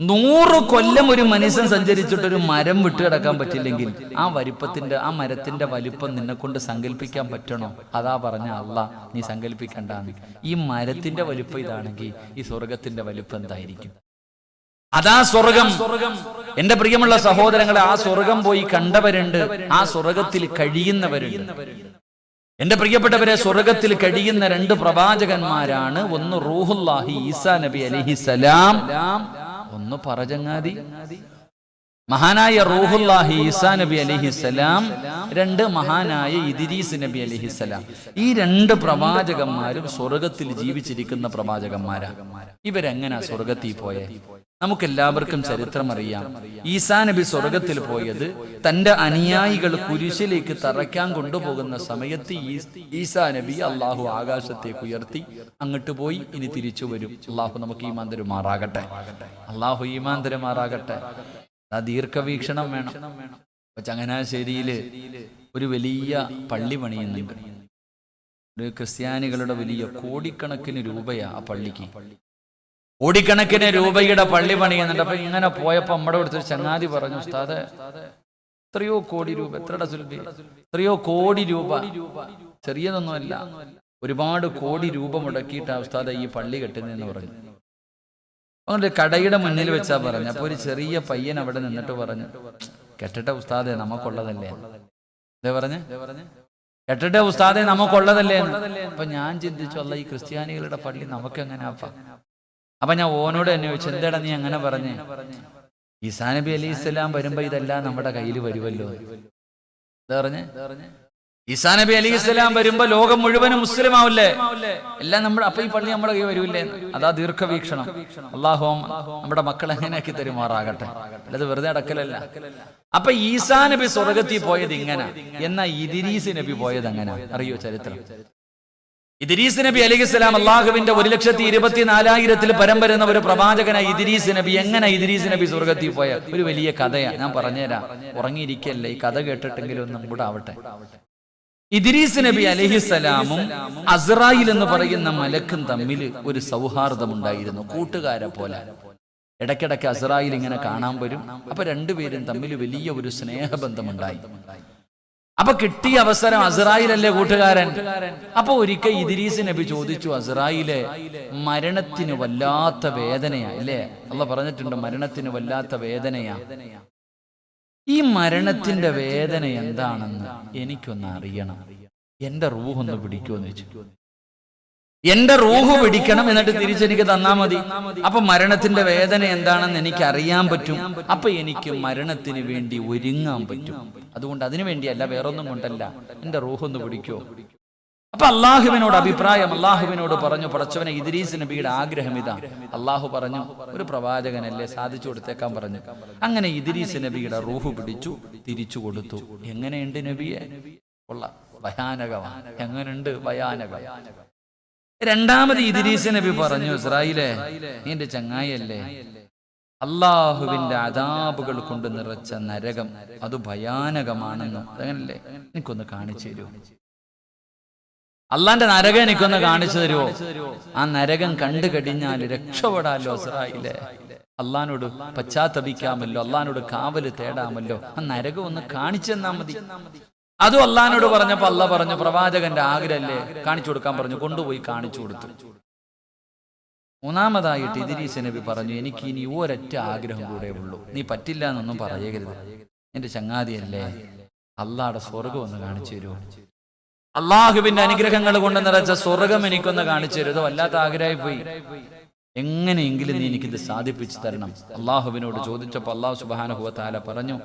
നൂറ് കൊല്ലം ഒരു മനുഷ്യൻ സഞ്ചരിച്ചിട്ട് ഒരു മരം വിട്ടുകിടക്കാൻ പറ്റില്ലെങ്കിൽ ആ വലിപ്പത്തിന്റെ ആ മരത്തിന്റെ വലിപ്പം നിന്നെ കൊണ്ട് സങ്കല്പിക്കാൻ പറ്റണോ? അതാ പറഞ്ഞ അല്ല നീ സങ്കല്പിക്കണ്ടെന്ന്. ഈ മരത്തിന്റെ വലിപ്പം ഇതാണെങ്കിൽ ഈ സ്വർഗത്തിന്റെ വലിപ്പം എന്തായിരിക്കും അതാ സ്വർഗം എന്റെ പ്രിയമുള്ള സഹോദരങ്ങളെ ആ സ്വർഗം പോയി കണ്ടവരുണ്ട്. ആ സ്വർഗത്തിൽ കഴിയുന്നവരുണ്ട്. എന്റെ പ്രിയപ്പെട്ടവരെ സ്വർഗത്തിൽ കഴിയുന്ന രണ്ട് പ്രവാചകന്മാരാണ്. ഒന്ന് റൂഹുല്ലാഹി ഈസാ നബി അലഹിസലാം ഒന്ന് പറചങ്ങാതി മഹാനായ റൂഹുല്ലാഹി ഈസാ നബി അലിഹിസലാം രണ്ട് മഹാനായ ഇദിരീസ് നബി അലിഹിസലാം ഈ രണ്ട് പ്രവാചകന്മാരും സ്വർഗത്തിൽ ജീവിച്ചിരിക്കുന്ന പ്രവാചകന്മാരാ. ഇവരെങ്ങനാ സ്വർഗത്തിൽ പോയെ? നമുക്കെല്ലാവർക്കും ചരിത്രം അറിയാം ഈസാ നബി സ്വർഗത്തിൽ പോയത് തന്റെ അനുയായികൾ കുരിശിലേക്ക് തറയ്ക്കാൻ കൊണ്ടുപോകുന്ന സമയത്ത് ഈസാ നബി അള്ളാഹു ആകാശത്തേക്ക് ഉയർത്തി അങ്ങോട്ട് പോയി ഇനി തിരിച്ചു വരും. അള്ളാഹു നമുക്ക് ഈമാൻ തരുമാറാകട്ടെ. അള്ളാഹു ഈമാൻ തരുമാറാകട്ടെ. ആ ദീർഘവീക്ഷണം വേണം. ഇപ്പൊ ചങ്ങനാശ്ശേരിയിൽ ഒരു വലിയ പള്ളി പണിയുന്നുണ്ട്. ഒരു ക്രിസ്ത്യാനികളുടെ വലിയ കോടിക്കണക്കിന് രൂപയാ ആ പള്ളിക്ക്. കോടിക്കണക്കിന് രൂപയുടെ പള്ളി പണിയുന്നുണ്ട്. അപ്പൊ ഇങ്ങനെ പോയപ്പോ നമ്മുടെ അടുത്തൊരു ചങ്ങാതി പറഞ്ഞു ഉസ്താദ് എത്രയോ കോടി രൂപ എത്രയുടെ സുൽബി എത്രയോ കോടി രൂപ. ചെറിയതൊന്നുമല്ല ഒരുപാട് കോടി രൂപ മുടക്കിയിട്ട് ഉസ്താദ് ഈ പള്ളി കെട്ടുന്നതെന്ന് പറഞ്ഞു. അതുകൊണ്ട് കടയുടെ മുന്നിൽ വെച്ചാ പറഞ്ഞു. അപ്പൊ ഒരു ചെറിയ പയ്യൻ അവിടെ നിന്നിട്ട് പറഞ്ഞു കെട്ടട്ടെ ഉസ്താദെ നമുക്കുള്ളതല്ലേ? അതെ പറഞ്ഞു? കെട്ടട്ടെ ഉസ്താദെ നമുക്കുള്ളതല്ലേ. അപ്പൊ ഞാൻ ചിന്തിച്ചു ഈ ക്രിസ്ത്യാനികളുടെ പള്ളി നമുക്ക് എങ്ങനെ അപ്പ ഞാൻ ഓനോട് തന്നെ ചോദിച്ചു എന്താടാ നീ അങ്ങനെ പറഞ്ഞു? ഈസാ നബി അലി ഇസ്ലാം വരുമ്പോ ഇതെല്ലാം നമ്മുടെ കയ്യിൽ വരുമല്ലോ പറഞ്ഞേ? ഈസാ നബി അലി ഇസ്ലാം വരുമ്പോ ലോകം മുഴുവനും മുസ്ലിം ആവില്ലേ? എല്ലാം നമ്മുടെ അപ്പൊ ഈ പള്ളി നമ്മുടെ കയ്യിൽ വരൂല്ലേ? അതാ ദീർഘവീക്ഷണം. അള്ളാഹോം നമ്മുടെ മക്കൾ എങ്ങനെയാക്കി തരുമാറാകട്ടെ. അല്ലത് വെറുതെ അടക്കലല്ല. അപ്പൊ ഈസാ നബി സ്വർഗത്തിൽ പോയത് ഇങ്ങനെ. എന്നാ ഇദിരീസ് നബി പോയത് അങ്ങനെ. അറിയോ ചരിത്രം? ഇദ്രീസ് നബി അലി സ്വലാം അള്ളാഹുവിന്റെ ഒരു ലക്ഷത്തി ഇരുപത്തി നാലായിരത്തിൽ പരം വരുന്ന ഒരു പ്രവാചകനായി ഇദ്രീസ് നബി. എങ്ങനെ ഇദ്രീസ് നബി സ്വർഗത്തിൽ പോയ? ഒരു വലിയ കഥയാണ് ഞാൻ പറഞ്ഞുതരാം. ഉറങ്ങിയിരിക്കല്ലേ? ഈ കഥ കേട്ടിട്ടെങ്കിലും ഒന്നും കൂടെ ആവട്ടെ. ഇദ്രീസ് നബി അലഹിസലാമും അസ്രായിൽ എന്ന് പറയുന്ന മലക്കും തമ്മിൽ ഒരു സൗഹാർദ്ദമുണ്ടായിരുന്നു. കൂട്ടുകാരെ പോലെ. ഇടയ്ക്കിടയ്ക്ക് അസ്രായിൽ ഇങ്ങനെ കാണാൻ വരും. അപ്പൊ രണ്ടുപേരും തമ്മിൽ വലിയ ഒരു സ്നേഹബന്ധമുണ്ടായി. അപ്പൊ കിട്ടിയ അവസരം അസ്രായിലല്ലേ കൂട്ടുകാരൻ? അപ്പൊ ഒരിക്കൽ ഇദ്രീസ് നബി ചോദിച്ചു അസ്രായിലെ മരണത്തിന് വല്ലാത്ത വേദനയാ. അല്ലേ? അല്ല പറഞ്ഞിട്ടുണ്ട് മരണത്തിന് വല്ലാത്ത വേദനയാ. ഈ മരണത്തിന്റെ വേദന എന്താണെന്ന് എനിക്കൊന്ന് അറിയണം. എന്റെ റൂഹൊന്ന് പിടിക്കുമെന്ന് വെച്ചു എന്റെ റൂഹ് പിടിക്കണം എന്നിട്ട് തിരിച്ചെനിക്ക് തന്നാ മതി. അപ്പൊ മരണത്തിന്റെ വേദന എന്താണെന്ന് എനിക്ക് അറിയാൻ പറ്റും. അപ്പൊ എനിക്ക് മരണത്തിന് വേണ്ടി ഒരുങ്ങാൻ പറ്റും. അതുകൊണ്ട് അതിനു വേണ്ടിയല്ല വേറൊന്നും കൊണ്ടല്ല. എന്റെ റൂഹ് ഒന്ന് പിടിക്കോ. അപ്പൊ അള്ളാഹുവിനോട് അഭിപ്രായം അള്ളാഹുവിനോട് പറഞ്ഞു പടച്ചവനെ ഇദ്രീസ് നബിയുടെ ആഗ്രഹം ഇതാ. അള്ളാഹു പറഞ്ഞു ഒരു പ്രവാചകനല്ലേ സാധിച്ചു കൊടുത്തേക്കാൻ പറഞ്ഞു. അങ്ങനെ ഇദ്രീസ് നബിയുടെ റൂഹ് പിടിച്ചു തിരിച്ചു കൊടുത്തു. എങ്ങനെയുണ്ട് നബിയെ? ഉള്ള ഭയാനകമാണ്. എങ്ങനെയുണ്ട് ഭയാനകം? രണ്ടാമത് ഇദ്രീസ് നബി പറഞ്ഞു ഇസ്രായേലേ നീ എന്റെ ചങ്ങായല്ലേ അള്ളാഹുവിന്റെ അതാപുകൾ കൊണ്ട് നിറച്ച നരകം അത് ഭയാനകമാണെന്നും അതങ്ങനല്ലേ? എനിക്കൊന്ന് കാണിച്ചു തരുമോ? അള്ളാന്റെ നരകം എനിക്കൊന്ന് കാണിച്ചു തരുമോ? ആ നരകം കണ്ടു കഴിഞ്ഞാൽ രക്ഷപ്പെടാല്ലോ ഇസ്രായേലേ? അള്ളഹാനോട് പശ്ചാത്തപിക്കാമല്ലോ അള്ളഹാനോട് കാവൽ തേടാമല്ലോ. ആ നരകം ഒന്ന് കാണിച്ചെന്നാ മതി. അതും അള്ളഹാനോട് പറഞ്ഞപ്പോ അല്ല പറഞ്ഞു പ്രവാചകന്റെ ആഗ്രഹല്ലേ? കാണിച്ചു കൊടുക്കാൻ പറഞ്ഞു കൊണ്ടുപോയി കാണിച്ചു കൊടുത്തു. മൂന്നാമതായിട്ട് ഇദിരീസ് നബി പറഞ്ഞു എനിക്ക് ഇനി ഒരൊറ്റ ആഗ്രഹം കൂടെ ഉള്ളൂ. നീ പറ്റില്ല എന്നൊന്നും പറയരുത്. എന്റെ ചങ്ങാതിയല്ലേ അള്ളാടെ സ്വർഗം ഒന്ന് കാണിച്ചു തരുമോ അള്ളാഹുവിന്റെ അനുഗ്രഹങ്ങൾ കൊണ്ട് നിറച്ച സ്വർഗം എനിക്കൊന്ന് കാണിച്ചു തരുതോ വല്ലാത്ത ആഗ്രഹമായി പോയി എങ്ങനെയെങ്കിലും നീ എനിക്കിത് സാധിപ്പിച്ചു തരണം. അള്ളാഹുവിനോട് ചോദിച്ചപ്പോൾ അള്ളാഹു സുബാനുഹുവ താല പറഞ്ഞു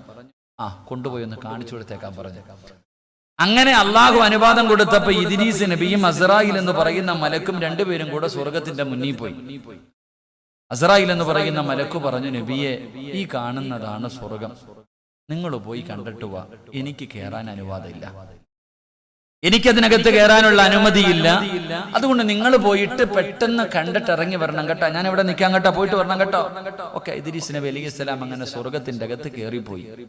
ആ കൊണ്ടുപോയി ഒന്ന് കാണിച്ചു കൊടുത്തേക്കാൻ പറഞ്ഞു. അങ്ങനെ അള്ളാഹു അനുവാദം കൊടുത്തപ്പോ ഇദിരീസ് നബിയും അസറായിൽ എന്ന് പറയുന്ന മലക്കും രണ്ടുപേരും കൂടെ സ്വർഗത്തിന്റെ മുന്നിൽ പോയി. അസറായിൽ എന്ന് പറയുന്ന മലക്കു പറഞ്ഞു നബിയെ ഈ കാണുന്നതാണ് സ്വർഗം. നിങ്ങൾ പോയി കണ്ടിട്ട് വാ. എനിക്ക് കയറാൻ അനുവാദമില്ല. എനിക്കതിനകത്ത് കയറാനുള്ള അനുമതിയില്ല. അതുകൊണ്ട് നിങ്ങൾ പോയിട്ട് പെട്ടെന്ന് കണ്ടിട്ട് ഇറങ്ങി വരണം കേട്ടോ. ഞാൻ ഇവിടെ നിൽക്കാൻ കേട്ടോ. പോയിട്ട് വരണം കേട്ടോ. ഓക്കെ ഇദ്രീസ് നബി അലി അങ്ങനെ സ്വർഗത്തിന്റെ അകത്ത് കയറിപ്പോയി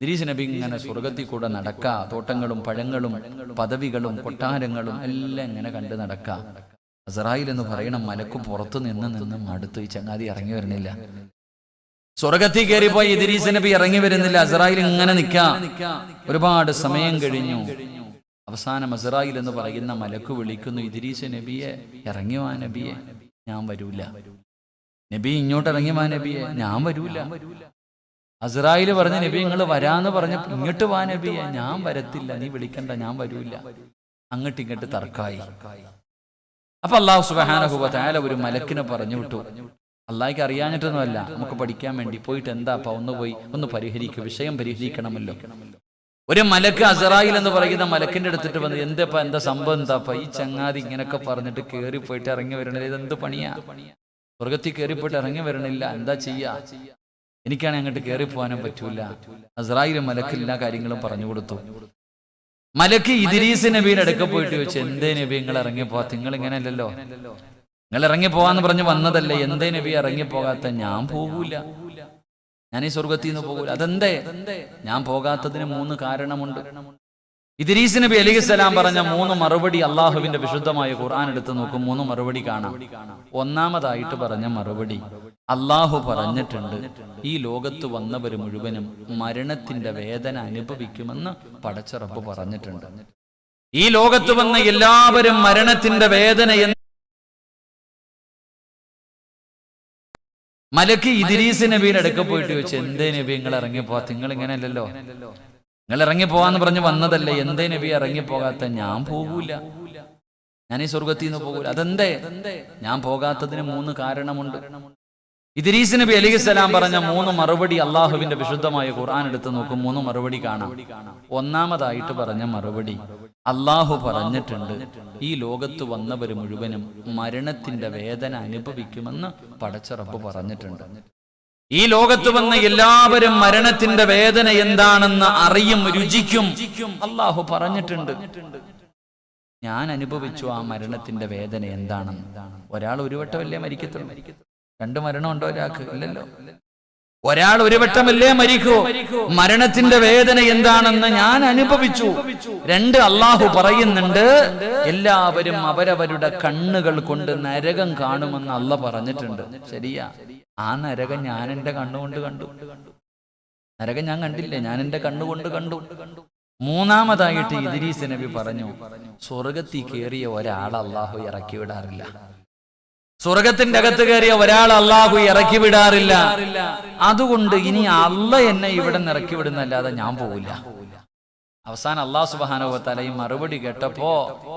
ഇദ്രീസ് നബി ഇങ്ങനെ സ്വർഗത്തിൽ കൂടെ നടക്ക. തോട്ടങ്ങളും പഴങ്ങളും പദവികളും കൊട്ടാരങ്ങളും എല്ലാം ഇങ്ങനെ കണ്ട് നടക്ക. അസറായിൽ എന്ന് പറയണം മലക്ക് പുറത്തു നിന്ന് നിന്ന് മടുത്തു ഈ ചങ്ങാതി ഇറങ്ങി വരുന്നില്ല. സ്വർഗത്തിൽ കയറിപ്പോയി ഇദ്രീസ് നബി ഇറങ്ങി വരുന്നില്ല. അസറായിൽ ഇങ്ങനെ നിൽക്കാം ഒരുപാട് സമയം കഴിഞ്ഞു. അവസാനം അസറായിൽ എന്ന് പറയുന്ന മലക്ക് വിളിക്കുന്നു ഇദ്രീസ് നബിയെ ഇറങ്ങി വാ നബിയെ ഞാൻ വരൂല. നബി ഇങ്ങോട്ട് ഇറങ്ങി വാ നബിയെ ഞാൻ വരൂല. അസറായിൽ പറഞ്ഞ നബി നിങ്ങൾ വരാന്ന് പറഞ്ഞ ഇങ്ങോട്ട് വാ നബിയെ ഞാൻ വരത്തില്ല നീ വിളിക്കണ്ട ഞാൻ വരൂല. അങ്ങോട്ട് ഇങ്ങോട്ട് തർക്കായി. അപ്പൊ അള്ളാഹു സുബാനഹുബ താല ഒരു മലക്കിനെ പറഞ്ഞു വിട്ടു. അള്ളാഹിക്ക് അറിയാഞ്ഞിട്ടൊന്നുമല്ല നമുക്ക് പഠിക്കാൻ വേണ്ടി പോയിട്ട് എന്താപ്പാ ഒന്ന് പോയി ഒന്ന് പരിഹരിക്കുക വിഷയം പരിഹരിക്കണമല്ലോ. ഒരു മലക്ക് അസറായിൽ എന്ന് പറയുന്ന മലക്കിന്റെ അടുത്തിട്ട് വന്ന് എന്താപ്പാ എന്താ സംഭവം എന്താപ്പാ ഈ ചങ്ങാതി ഇങ്ങനൊക്കെ പറഞ്ഞിട്ട് കേറി പോയിട്ട് ഇറങ്ങി വരണില്ല ഇതെന്ത് പണിയാ? സ്വർഗത്തിൽ കയറി പോയിട്ട് ഇറങ്ങി വരണില്ല എന്താ ചെയ്യാ? എനിക്കാണെങ്കിൽ അങ്ങോട്ട് കയറി പോകാനും പറ്റൂല. അസറായിൽ മലക്ക് എല്ലാ കാര്യങ്ങളും പറഞ്ഞു കൊടുത്തു. മലക്ക് ഇദിരീസ് നബീയുടെ അടുക്ക പോയിട്ട് ചോദിച്ചു എന്തേ നബി നിങ്ങൾ ഇറങ്ങിപ്പോ നിങ്ങൾ ഇങ്ങനെ അല്ലല്ലോ നിങ്ങൾ ഇറങ്ങി പോവാന്ന് പറഞ്ഞ് വന്നതല്ലേ. എന്തേ നബി ഇറങ്ങി പോകാത്ത ഞാൻ പോകൂല. ഞാൻ ഈ സ്വർഗത്തിൽ നിന്ന് പോകൂല. അതെന്തേ? ഞാൻ പോകാത്തതിന് മൂന്ന് കാരണമുണ്ട്. ഇദ്രീസ് നബി അലിഹിസ്സലാം പറഞ്ഞ മൂന്ന് മറുപടി അള്ളാഹുവിന്റെ വിശുദ്ധമായ ഖുർആൻ എടുത്ത് നോക്കും. മൂന്ന് മറുപടി കാണാം. ഒന്നാമതായിട്ട് പറഞ്ഞ മറുപടി അള്ളാഹു പറഞ്ഞിട്ടുണ്ട് ഈ ലോകത്ത് വന്നവർ മുഴുവനും മരണത്തിന്റെ വേദന അനുഭവിക്കുമെന്ന് പടച്ചറപ്പ് പറഞ്ഞിട്ടുണ്ട്. ഈ ലോകത്ത് വന്ന എല്ലാവരും മരണത്തിന്റെ വേദന എന്ന് മലക്ക് ഇദ്രീസ് നബീയുടെ അടുക്ക പോയിട്ട് ചോദിച്ചു എന്തേ നബി? നിങ്ങൾ ഇറങ്ങിപ്പോ നിങ്ങൾ ഇങ്ങനെ അല്ലല്ലോ നിങ്ങൾ ഇറങ്ങി പോവാന്ന് പറഞ്ഞ് വന്നതല്ലേ? എന്തേ നബി? ഇറങ്ങി പോകാത്ത ഞാൻ പോകൂല ഞാൻ ഈ സ്വർഗത്തിൽ നിന്ന് പോകൂല. അതെന്തേ? ഞാൻ പോകാത്തതിന് മൂന്ന് കാരണമുണ്ട്. ഇദ്രീസ് നബി അലിഹിസ്സലാം പറഞ്ഞ മൂന്ന് മറുപടി അള്ളാഹുവിന്റെ വിശുദ്ധമായ ഖുർആൻ എടുത്ത് നോക്കും മൂന്ന് മറുപടി കാണാം. ഒന്നാമതായിട്ട് പറഞ്ഞ മറുപടി അള്ളാഹു പറഞ്ഞിട്ടുണ്ട്. ഈ ലോകത്ത് വന്നവർ മുഴുവനും മരണത്തിന്റെ വേദന അനുഭവിക്കുമെന്ന് പടച്ചറപ്പ് പറഞ്ഞിട്ടുണ്ട്. ഈ ലോകത്ത് വന്ന എല്ലാവരും മരണത്തിന്റെ വേദന എന്താണെന്ന് അറിയും രുചിക്കും. അള്ളാഹു പറഞ്ഞിട്ടുണ്ട്. ഞാൻ അനുഭവിച്ചു ആ മരണത്തിന്റെ വേദന എന്താണെന്ന്. ഒരാൾ ഒരു വട്ടമല്ലേ മരിക്കത്തുള്ളൂ. രണ്ട് മരണം മരണമുണ്ടോ ഒരാൾക്ക് ഇല്ലല്ലോ. ഒരാൾ ഒരു വട്ടമല്ലേ മരിക്കൂ? മരണത്തിന്റെ വേദന എന്താണെന്ന് ഞാൻ അനുഭവിച്ചു. രണ്ട് അള്ളാഹു പറയുന്നുണ്ട് എല്ലാവരും അവരവരുടെ കണ്ണുകൾ കൊണ്ട് നരകം കാണുമെന്ന് അല്ല പറഞ്ഞിട്ടുണ്ട്. ശരിയാ? ആ നരകം ഞാൻ എന്റെ കണ്ണുകൊണ്ട് കണ്ടു. നരകം ഞാൻ കണ്ടില്ലേ? ഞാൻ എന്റെ കണ്ണുകൊണ്ട് കണ്ടു. മൂന്നാമതായിട്ട് ഇദ്രീസ് നബി പറഞ്ഞു സ്വർഗത്തിൽ കയറിയ ഒരാൾ അള്ളാഹു ഇറക്കി വിടാറില്ല. സ്വർഗത്തിന്റെ അകത്ത് കയറിയ ഒരാൾ അള്ളാഹു ഇറക്കി വിടാറില്ല. അതുകൊണ്ട് ഇനി അല്ല എന്നെ ഇവിടെ ഇറക്കി വിടുന്നല്ലാതെ ഞാൻ പോവില്ല. അവസാനം അള്ളാഹു സുബാനുഭവത്താല ഈ മറുപടി കേട്ടപ്പോ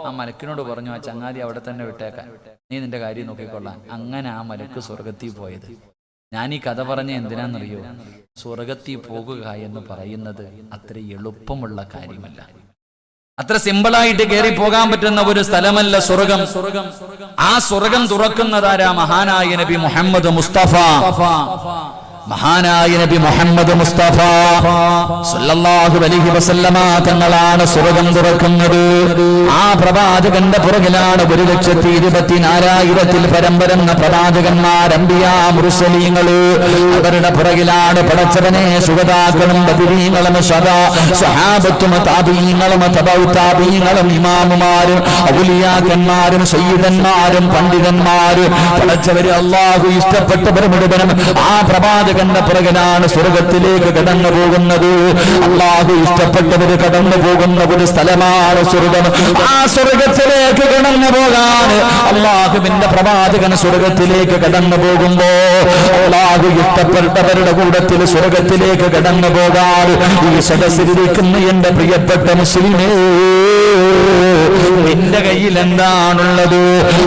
ആ മലക്കിനോട് പറഞ്ഞു ആ ചങ്ങാതി അവിടെ തന്നെ വിട്ടേക്കാൻ നീ നിന്റെ കാര്യം നോക്കിക്കൊള്ളാൻ അങ്ങനെ ആ മലക്ക് സ്വർഗത്തിൽ പോയത്. ഞാൻ ഈ കഥ പറഞ്ഞ എന്തിനാണെന്നറിയോ? സ്വർഗത്തിൽ പോകുക എന്ന് പറയുന്നത് അത്ര എളുപ്പമുള്ള കാര്യമല്ല. അത്ര സിമ്പിളായിട്ട് കയറി പോകാൻ പറ്റുന്ന ഒരു സ്ഥലമല്ല സ്വർഗം. ആ സ്വർഗം തുറക്കുന്നതാരാ മഹാനായ നബി മുഹമ്മദ് മുസ്തഫ. മഹാനായ നബി മുഹമ്മദ് മുസ്തഫ സല്ലല്ലാഹു അലൈഹി വസല്ലമ തങ്ങളാണ് സ്വർഗം തുറക്കുന്നത്. ആ പ്രവാചകന്റെ പുറകിലാണ് ഒരു ലക്ഷത്തി ഇരുപത്തിനാലായിരത്തിൽ പരമ്പരന്ന പ്രവാചകന്മാർ അമ്പിയാ മുറുസലീങ്ങൾ അവരുടെ പുറകിലാണ് പടച്ചവനെ സുഗതാക്കളും ബദിരീങ്ങളും സഹാബത്തും താപീങ്ങളും തപൗതാപീങ്ങളും ഇമാമുമാരും ഔലിയാക്കന്മാരും സയ്യിദന്മാരും പണ്ഡിതന്മാരും. പടച്ചവര് അള്ളാഹു ഇഷ്ടപ്പെട്ടവർ മുഴുവനും ആ പ്രവാചകന്റെ പുറകിലാണ് സ്വർഗത്തിലേക്ക് കടന്നു പോകുന്നത് അള്ളാഹു ഇഷ്ടപ്പെട്ടവര് കടന്നു പോകുന്ന ഒരു സ്ഥലമാണ് സ്വർഗം. ആ സ്വർഗത്തിലേക്ക് കടന്നു പോകാൻ അള്ളാഹുവിന്റെ പ്രവാചകൻ സ്വർഗത്തിലേക്ക് കടന്നു പോകുമ്പോ അള്ളാഹു ഇഷ്ടപ്പെട്ടവരുടെ കൂടത്തിൽ സ്വർഗത്തിലേക്ക് കടന്നു പോകാൻ ഈ സദസ്സിലിരിക്കുന്ന എന്റെ പ്രിയപ്പെട്ട മുസ്ലിമേ നിന്റെ കയ്യിൽ എന്താണുള്ളത്?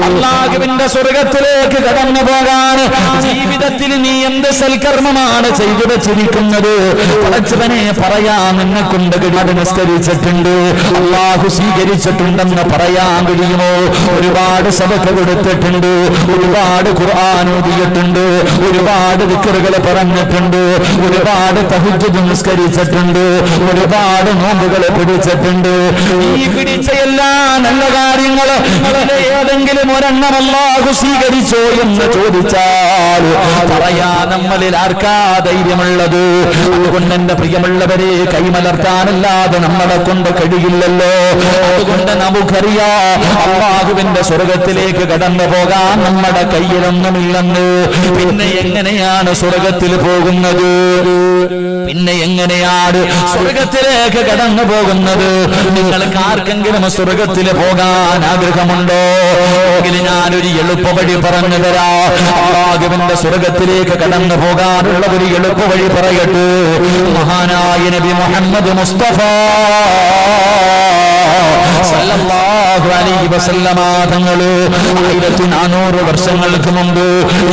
അള്ളാഹുവിന്റെ സ്വർഗത്തിലേക്ക് കടന്നു പോകാൻ ജീവിതത്തിൽ നീ എന്ത് സൽക്കർമ്മമാണ് ചെയ്തു വെച്ചിരിക്കുന്നത്? പടച്ചവനെ പറയാ നിന്നെ കൊണ്ട് നിസ്കരിച്ചിട്ടുണ്ട്. അള്ളാഹു സ്വീകരിച്ചിട്ടുണ്ടെന്ന് പറയാൻ കഴിയുമോ? ഒരുപാട് സഭക്ക് കൊടുത്തിട്ടുണ്ട്. ഒരുപാട് ഖുർആൻ ഓതിയിട്ടുണ്ട്. ഒരുപാട് വിക്കറുകൾ പറഞ്ഞിട്ടുണ്ട്. ഒരുപാട് തഹുജ് നിസ്കരിച്ചിട്ടുണ്ട്. ഒരുപാട് നോമ്പുകൾ പിടിച്ചിട്ടുണ്ട്. ഈ പിടിച്ച എല്ലാ നല്ല കാര്യങ്ങൾ ഏതെങ്കിലും ഒരെണ്ണം അല്ലാഹു സ്വീകരിച്ചോ എന്ന് ചോദിച്ചാൽ പറയാ നമ്മളിൽ ആർക്കാ ധൈര്യമുള്ളത്? അതുകൊണ്ട് എന്റെ പ്രിയമുള്ളവരെ കൈമലർത്താനല്ലാതെ നമ്മളെ കൊണ്ട് കഴിയില്ലല്ലോ. അതുകൊണ്ട് നമുക്കറിയാ അള്ളാഹുവിന്റെ സ്വർഗത്തിലേക്ക് കടന്നു പോകാൻ നമ്മുടെ കയ്യിലൊന്നുമില്ലെന്ന്. പിന്നെ എങ്ങനെയാണ് സ്വർഗത്തിൽ പോകുന്നത്? പിന്നെ എങ്ങനെയാണ് സ്വർഗത്തിലേക്ക് കടന്നു പോകുന്നത്? നിങ്ങൾക്ക് ആർക്കെങ്കിലും സ്വർഗത്തിൽ പോകാൻ ആഗ്രഹമുണ്ടോ? എങ്കിൽ ഞാനൊരു എളുപ്പ വഴി പറഞ്ഞു തരാം. അള്ളാഹുവിന്റെ സ്വർഗത്തിലേക്ക് കടന്നു പോകാനുള്ള ഒരു എളുപ്പ വഴി പറയട്ടെ. മഹാനായ നബി മുഹമ്മദ് മുസ്തഫ ആയിരത്തി നാനൂറ് വർഷങ്ങൾക്ക് മുമ്പ്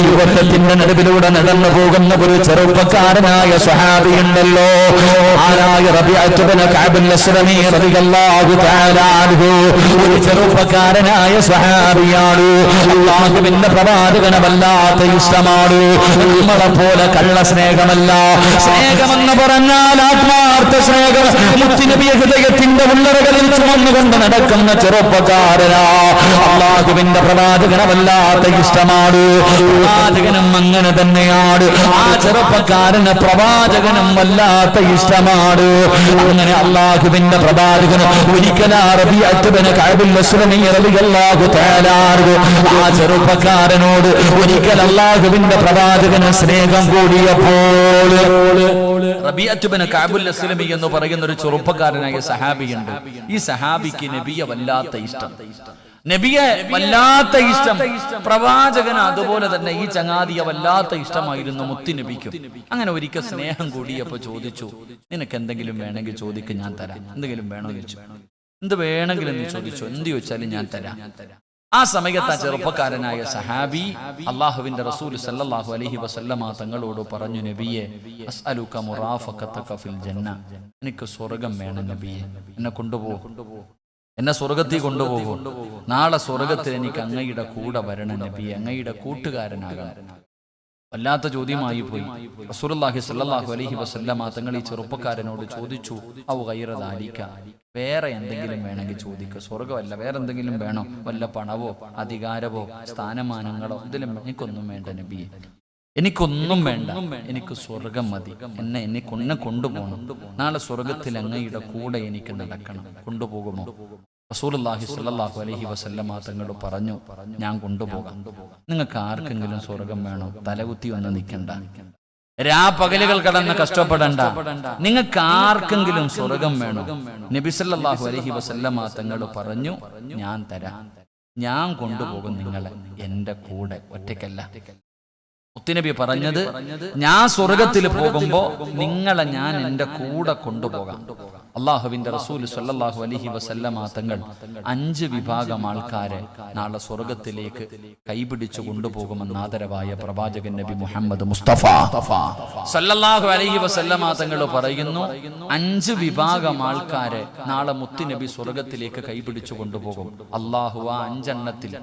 യുവത്വത്തിന്റെ നടുവിലൂടെ നടന്നു പോകുന്ന ഒരു ചെറുപ്പക്കാരനായ സ്വഹാബിയുണ്ടല്ലോ. ആരായ റബിഅത്ത് ബിൻ കഅബ് അസ്ലമി റളിയല്ലാഹു തആല ഒരു ചെറുപ്പക്കാരനായ സഹാബിയാണ് അള്ളാഹുവിന്റെ പ്രവാചകനെ വല്ലാത്ത ഇഷ്ടമാണ് നമ്മളെ പോലെ കള്ള സ്നേഹമല്ല സ്നേഹമെന്ന് പറഞ്ഞാൽ ആത്മാർത്ഥ സ്നേഹം മുത്തിനബിയ ഹൃദയത്തിന്റെ ഉള്ളറകളിൽ ചുമന്നുകൊണ്ട് നടക്കുന്ന ചെറുപ്പക്കാരനാ അള്ളാഹുവിന്റെ പ്രവാചകനെ വല്ലാത്ത ഇഷ്ടമാണ് പ്രവാചകനും അങ്ങനെ തന്നെയാണ് ആ ചെറുപ്പക്കാരന് പ്രവാചകനും വല്ലാത്ത ഇഷ്ടമാണ് അങ്ങനെ അള്ളാഹുവിന്റെ പ്രവാചകനും ഒരിക്കലാ ആ ചെറുപ്പക്കാരനോട് ഒരിക്കൽ അള്ളാഹുവിന്റെ പ്രവാചകന് സ്നേഹം കൂടിയപ്പോൾ റബിഅത്തുബിന് കഅബുൽ അസ്ലമി എന്ന് പറയുന്ന ഒരു ചെറുപ്പക്കാരനായ സഹാബിയുണ്ട്. ഈ സഹാബിക്ക് നബിയ വല്ലാത്ത ഇഷ്ടം. നബിയെ വല്ലാത്ത ഇഷ്ടം. പ്രവാചകന് അതുപോലെ തന്നെ ഈ ചങ്ങാതിയെ വല്ലാത്ത ഇഷ്ടമായിരുന്നു മുത്തി നബിക്കും. അങ്ങനെ ഒരിക്കൽ സ്നേഹം കൂടിയപ്പോ ചോദിച്ചു നിനക്ക് എന്തെങ്കിലും വേണമെങ്കിൽ ചോദിക്കും ഞാൻ തരാം. എന്തെങ്കിലും വേണോ ചോദിച്ചു? എന്ത് വേണമെങ്കിലും നീ ചോദിച്ചു എന്ത് ചോദിച്ചാലും ഞാൻ തരാം. ആ സമയത്ത് ആ ചെറുപ്പക്കാരനായ സഹാബി അള്ളാഹുവിന്റെ റസൂൽ സല്ലാഹു അലഹി വസല്ലമ തങ്ങളോട് പറഞ്ഞു നബിയെ ജന്ന. എനിക്ക് സ്വർഗം വേണം നബിയെ. എന്നെ കൊണ്ടുപോകും എന്നെ സ്വർഗത്തിൽ കൊണ്ടുപോകും. നാളെ സ്വർഗത്തിൽ എനിക്ക് അങ്ങയുടെ കൂടെ വരണം നബിയെ. അങ്ങയുടെ കൂട്ടുകാരനാകണം. വല്ലാത്ത ചോദ്യമായി പോയി. റസൂലുള്ളാഹി സ്വല്ലല്ലാഹു അലൈഹി വസല്ലമ തങ്ങൾ ഈ ചെറുപ്പക്കാരനോട് ചോദിച്ചു ഔ ദാലിക വേറെ എന്തെങ്കിലും വേണമെങ്കിൽ ചോദിക്കുക സ്വർഗമല്ല വേറെ എന്തെങ്കിലും വേണോ? വല്ല പണവോ? അധികാരമോ? സ്ഥാനമാനങ്ങളോ? ഇതിലും എനിക്കൊന്നും വേണ്ട നബി. എനിക്കൊന്നും വേണ്ട. എനിക്ക് സ്വർഗം മതി. എന്നെ എന്നെ കൊന്നെ കൊണ്ടുപോകണം. നാളെ സ്വർഗത്തിൽ അങ്ങയുടെ കൂടെ എനിക്ക് നടക്കണം. കൊണ്ടുപോകുമോ? റസൂലുള്ളാഹി സ്വല്ലല്ലാഹു അലൈഹി വസല്ലമ തങ്ങൾ പറഞ്ഞു ഞാൻ കൊണ്ടുപോകാം. നിങ്ങൾക്ക് ആർക്കെങ്കിലും സ്വർഗം വേണോ? തലകുത്തി ഒന്ന് നിൽക്കണ്ട. രാ പകലുകൾ കടന്ന് കഷ്ടപ്പെടണ്ട. നിങ്ങൾക്ക് ആർക്കെങ്കിലും സ്വർഗം വേണോ? നബിസല്ലാഹു അലഹി വസല്ലമ തങ്ങൾ പറഞ്ഞു ഞാൻ തരാം. ഞാൻ കൊണ്ടുപോകും നിങ്ങളെ. എന്റെ കൂടെ. ഒറ്റയ്ക്കല്ല. മുത്തുനബി പറഞ്ഞത് ഞാൻ സ്വർഗത്തിൽ പോകുമ്പോ നിങ്ങളെ ഞാൻ എന്റെ കൂടെ കൊണ്ടുപോകാം. അള്ളാഹുവിന്റെ റസൂൽ സല്ലാഹു അലഹി വസല്ലമ തങ്ങൾ അഞ്ച് വിഭാഗം ആൾക്കാരെ നാളെ സ്വർഗത്തിലേക്ക് കൈപിടിച്ചു കൊണ്ടുപോകുമെന്ന് ആദരവായ പ്രവാചകൻ നബി മുഹമ്മദ് മുസ്തഫ. സല്ലല്ലാഹു അലൈഹി വസല്ലമ തങ്ങൾ പറയുന്നു അഞ്ച് വിഭാഗം ആൾക്കാരെ നാളെ മുത്തുനബി സ്വർഗത്തിലേക്ക് കൈപിടിച്ചു കൊണ്ടുപോകും. അള്ളാഹു ആ അഞ്ചെണ്ണത്തിൽ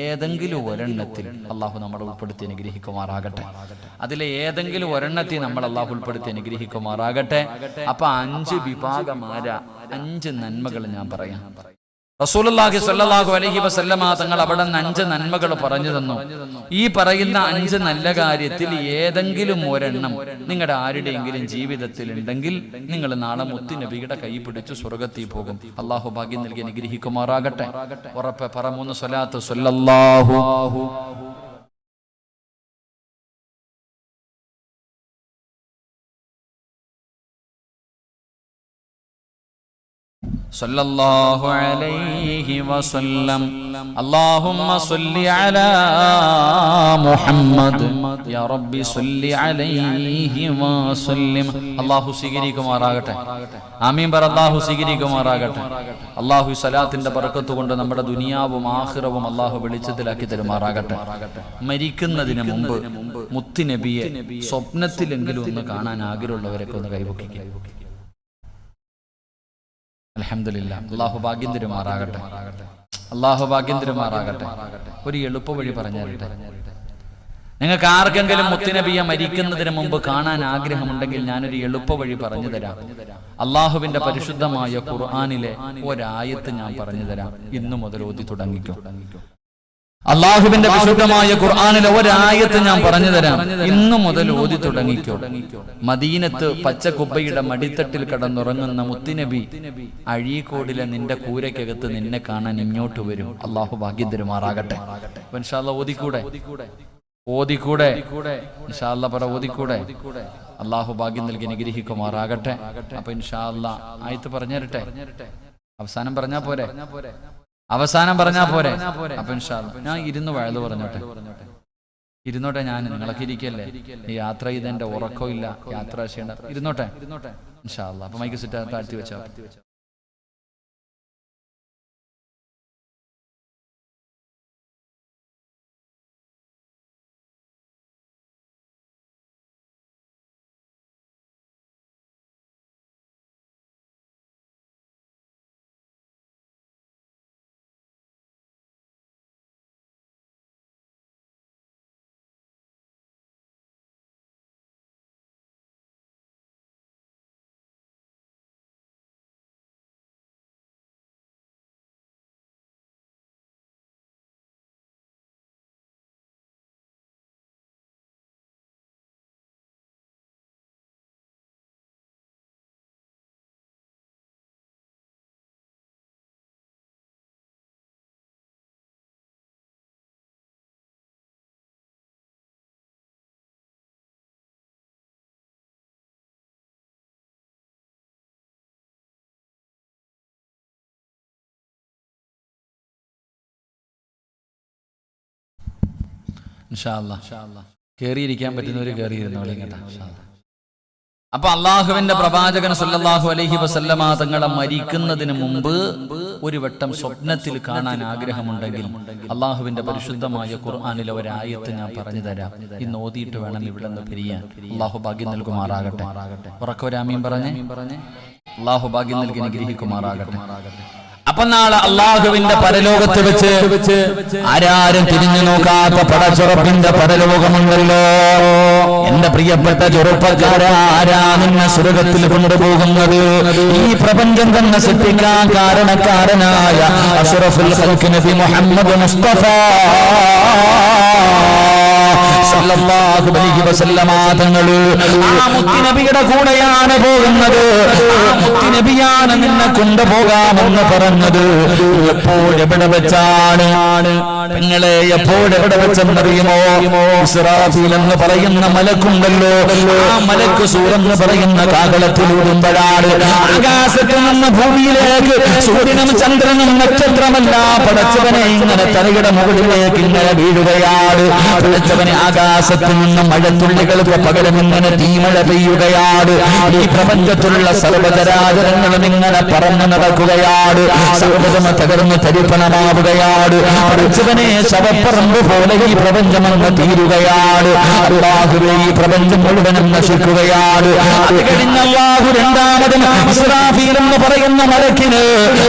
ഏതെങ്കിലും ഒരെണ്ണത്തിൽ അള്ളാഹു നമ്മളെ ഉൾപ്പെടുത്തി അനുഗ്രഹിക്കുമാറാകട്ടെ. അതിലെ ഏതെങ്കിലും ഒരെണ്ണത്തിൽ നമ്മൾ അള്ളാഹു ഉൾപ്പെടുത്തി അനുഗ്രഹിക്കുമാറാകട്ടെ. അപ്പൊ അഞ്ച് വിഭാഗമാരാ അഞ്ച് നന്മകൾ ഞാൻ പറയാം. റസൂലുള്ളാഹി സ്വല്ലല്ലാഹു അലൈഹി വസല്ലമ തങ്ങൾ അവിടെ നിന്ന് അഞ്ച് നന്മകൾ പറഞ്ഞു തന്നു. ഈ പറയുന്ന അഞ്ച് നല്ല കാര്യത്തിൽ ഏതെങ്കിലും ഒരെണ്ണം നിങ്ങളുടെ ആരുടെയെങ്കിലും ജീവിതത്തിൽ ഉണ്ടെങ്കിൽ നിങ്ങൾ നാളെ മുത്തു നബിയുടെ കൈ പിടിച്ച് സ്വർഗത്തിൽ പോകും. അള്ളാഹു ഭാഗ്യം നൽകി അനുഗ്രഹിക്കുമാറാകട്ടെ. ഉറപ്പ് പറ മൂന്ന് സ്വലാത്ത്. സ്വല്ലല്ലാഹു സല്ലല്ലാഹു അലൈഹി വസല്ലം. അല്ലാഹുമ്മ സല്ലി അലാ മുഹമ്മദ്. യാ റബ്ബി സല്ലി അലൈഹി വസല്ലം. അല്ലാഹു സ്വീകരിക്കുമാറാകട്ടെ. ആമീൻ പറ അല്ലാഹു സ്വീകരിക്കും ആറാകട്ടെ അല്ലാഹു സലാത്തിന്റെ ബർക്കത്ത് കൊണ്ട് നമ്മുടെ ദുനിയാവും ആഖിറവും അല്ലാഹു വെളിച്ചത്തിലാക്കി തരുമാറാകട്ടെ. മരിക്കുന്നതിന് മുമ്പ് മുത്ത് നബിയെ സ്വപ്നത്തിലെങ്കിലും ഒന്ന് കാണാൻ ആഗ്രഹമുള്ളവരൊക്കെ ഒന്ന് കൈപൊക്കി അലഹമില്ല അള്ളാഹു ഭാഗ്യം തരുമാറാകട്ടെ. അള്ളാഹു ഭാഗ്യം തരുമാറാകട്ടെ. ഒരു എളുപ്പ വഴി പറഞ്ഞു നിങ്ങൾക്ക് ആർക്കെങ്കിലും മുത്തുനബിയെ മരിക്കുന്നതിന് മുമ്പ് കാണാൻ ആഗ്രഹമുണ്ടെങ്കിൽ ഞാനൊരു എളുപ്പ വഴി പറഞ്ഞു തരാം. അള്ളാഹുവിന്റെ പരിശുദ്ധമായ ഖുർആാനിലെ ഒരായത്ത് ഞാൻ പറഞ്ഞു തരാം. ഇന്നു മുതൽ ഓതി തുടങ്ങിക്കും. അള്ളാഹുവിന്റെ വിശുദ്ധമായ ഖുർആാനിലെ ഒരായത്ത് ഞാൻ പറഞ്ഞു തരാം. ഇന്നു മുതൽ ഓതി തുടങ്ങിക്കോ. മദീനത്ത് പച്ച പച്ചക്കുബ്ബയുടെ മടിത്തട്ടിൽ കടന്നുറങ്ങുന്ന മുത്തിനബി. അഴീക്കോടിലെ നിന്റെ കൂരയ്ക്കകത്ത് നിന്നെ കാണാൻ ഇങ്ങോട്ട് വരും. അള്ളാഹു ഭാഗ്യം തരുമാറാകട്ടെ ഇൻഷാല്ലാ ഓതിക്കൂടെ. ഓതിക്കൂടെ. ഇൻഷാല്ല പറ ഓതിക്കൂടെ. അള്ളാഹു ഭാഗ്യം നൽകി അനുഗ്രഹിക്കുമാറാകട്ടെ. അപ്പൊ ഇൻഷാല്ല ആയത്ത് പറഞ്ഞു തരട്ടെ അവസാനം പറഞ്ഞാ പോരെ? അവസാനം പറഞ്ഞാ പോരെ. അപ്പൊ ഞാൻ ഇരുന്ന് വഴുത് പറഞ്ഞോട്ടെ. ഇരുന്നോട്ടെ ഞാൻ നിങ്ങളൊക്കെ ഇരിക്കല്ലേ? ഈ യാത്ര ചെയ്ത് എന്റെ ഉറക്കമില്ല. ഇല്ല യാത്ര ചെയ്യണ്ട ഇരുന്നോട്ടെ. ഇൻഷാല്ല അപ്പൊ മൈക്ക് സിറ്റ് താഴ്ത്തി വെച്ചാ. കയറിയിരിക്കാൻ പറ്റുന്നവര് കയറിയിരുന്നോളി കേട്ടാ. അപ്പൊ അള്ളാഹുവിന്റെ പ്രവാചകൻ സല്ലാഹു അലഹി വസല്ലമ തങ്ങളെ മരിക്കുന്നതിന് മുമ്പ് ഒരു വട്ടം സ്വപ്നത്തിൽ കാണാൻ ആഗ്രഹമുണ്ടെങ്കിൽ അള്ളാഹുവിന്റെ പരിശുദ്ധമായ ഖുർആാനിലെ ഒരായത്ത് ഞാൻ പറഞ്ഞു തരാം. ഇന്ന് ഓതിയിട്ട് വേണം ഇവിടെ നിന്ന് പിരിയാൻ. അള്ളാഹു ഭാഗ്യം നൽകുമാറാകട്ടെ. ഉറക്കവരാമീൻ പറഞ്ഞേ. അള്ളാഹു ഭാഗ്യം നൽകി അനുഗ്രഹിക്കുമാറാകട്ടെ. അപ്പൊ നാളെ അള്ളാഹുവിന്റെ പരലോകത്ത് വെച്ച് ആരാരും തിരിഞ്ഞു നോക്കാത്ത പടച്ചുറപ്പിന്റെ പരലോകമുണ്ടല്ലോ. എന്റെ പ്രിയപ്പെട്ട ചെറുപ്പക്കാരാ ആരാ നിന്നെ സ്വർഗത്തിൽ കൊണ്ടുപോകുന്നത്? ഈ പ്രപഞ്ചം തന്നെ സൃഷ്ടിക്കാൻ കാരണക്കാരനായ അഷറഫുൽ മുഹമ്മദ് മുസ്തഫ. തങ്ങൾ ആ മുത്തുനബിയുടെ കൂടെയാണ് പോകുന്നത്. മുത്തുനബിയാണ് നിന്നെ കൊണ്ടുപോകാമെന്ന് പറഞ്ഞത്. എപ്പോഴെവിടെ വെച്ചാണ്? നിങ്ങളെ എപ്പോഴെവിടെ വെച്ചെന്നറിയുമോ? ഇസ്രാഫീൽ എന്ന് പറയുന്ന മലക്കുണ്ടല്ലോ. ആ മലക്ക് സൂറെന്ന് പറയുന്ന കാകളത്തിലൂടുമ്പോഴാണ് ആകാശത്ത് നിന്ന് ഭൂമിയിലേക്ക് സൂര്യനും ചന്ദ്രനും നക്ഷത്രമല്ല പടച്ചവനെ ഇങ്ങനെ തലയുടെ മുകളിലേക്ക് ഇങ്ങനെ വീഴുകയാണ്. പടച്ചവനെ ആകാശത്ത് നിന്ന് മഴത്തുള്ളികൾക്ക് പകരം ഇങ്ങനെ തീമഴ പെയ്യുകയാണ് ഈ പ്രപഞ്ചത്തിലുള്ള സർവചരാചരങ്ങളും ഇങ്ങനെ പറന്നു നടക്കുകയാണ് സർവതമ തകർന്ന് തരിപ്പണമാവുകയാണ് പടച്ചവനെ ശവപ്പറമ്പ് പോലെ ഈ പ്രപഞ്ചമെന്ന് തീരുകയാണ് അള്ളാഹുവെ ഈ പ്രപഞ്ചം മുഴുവനും നശിക്കുകയാണ് അത് കഴിഞ്ഞ് അള്ളാഹു രണ്ടാമതും ഇസ്രാഫീൽ എന്ന് പറയുന്ന മലക്കിന്